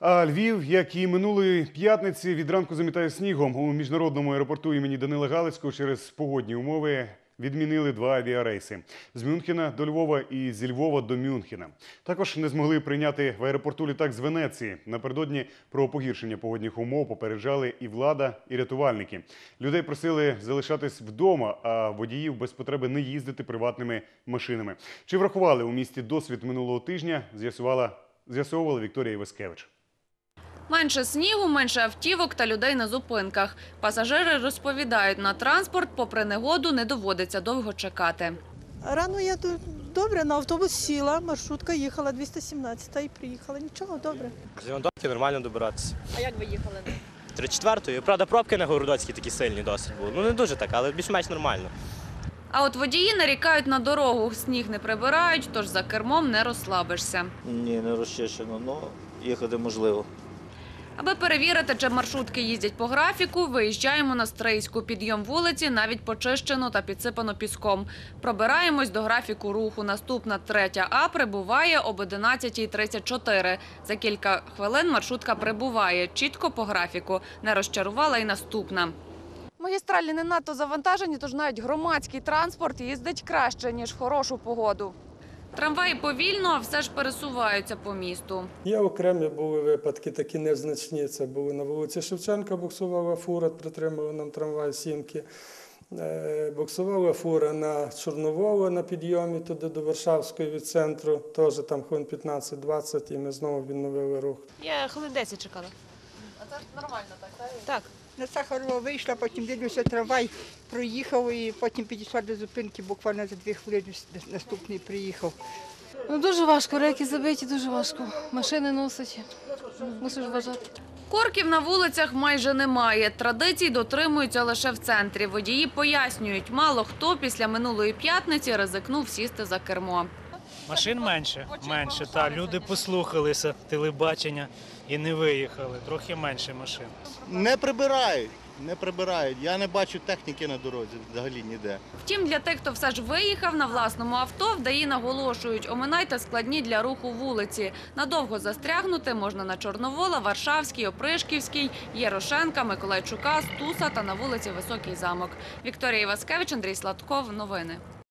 А Львів, як і минулої п'ятниці, від ранку замітає снігом. У міжнародному аеропорту імені Данила Галицького через погодні умови відмінили два авіарейси з Мюнхена до Львова і зі Львова до Мюнхена. Також не змогли прийняти в аеропорту літак з Венеції. Напередодні про погіршення погодних умов попереджали і влада, і рятувальники. Людей просили залишатись вдома, а водіїв без потреби не їздити приватними машинами. Чи врахували у місті досвід минулого тижня? З'ясувала з'ясовувала Вікторія Іваскевич. Менше снігу, менше автівок та людей на зупинках. Пасажири розповідають, на транспорт, попри негоду, не доводиться довго чекати. Рано я ду- добре на автобус сіла, маршрутка їхала 217 і приїхала. Нічого, добре. З Івандовки нормально добиратися. А як ви їхали? Три четвертої. Правда, пробки на Городоцькій такі сильні досить були. Ну не дуже так, але більш-менш нормально. А от водії нарікають на дорогу. Сніг не прибирають, тож за кермом не розслабишся. Ні, не розчищено, але їхати можливо. Аби перевірити, чи маршрутки їздять по графіку, виїжджаємо на Стрийську. Підйом вулиці навіть почищено та підсипано піском. Пробираємось до графіку руху. Наступна третя А прибуває об 11.34. За кілька хвилин маршрутка прибуває чітко по графіку. Не розчарувала і наступна. Магістралі не надто завантажені, тож навіть громадський транспорт їздить краще, ніж в хорошу погоду. Трамваї повільно, а все ж пересуваються по місту. Є окремі були випадки, такі незначні. Це були на вулиці Шевченка, буксувала фура, притримувала нам трамвай сімки. Е, Буксувала фура на Чорноволу на підйомі туди до Варшавської від центру, теж там хвилин 15-20, і ми знову відновили рух. Я хвилин 10 чекала. А це нормально так, так? Так. На Сахарова вийшла, потім дивлюся, трамвай проїхав і потім підійшла до зупинки, буквально за дві хвилини наступний приїхав. Ну дуже важко, рейки забиті, дуже важко. Машини носить. Мусиш вважати. Корків на вулицях майже немає. Традицій дотримуються лише в центрі. Водії пояснюють, мало хто після минулої п'ятниці ризикнув сісти за кермо. Машин менше, менше. Та люди послухалися телебачення і не виїхали. Трохи менше машин. Не прибирають, не прибирають. Я не бачу техніки на дорозі взагалі ніде. Втім, для тих, хто все ж виїхав на власному авто, вдаї наголошують, оминайте складні для руху вулиці. Надовго застрягнути можна на Чорновола, Варшавській, Опришківській, Єрошенка, Миколайчука, Стуса та на вулиці Високий замок. Вікторія Іваскевич, Андрій Сладков. Новини.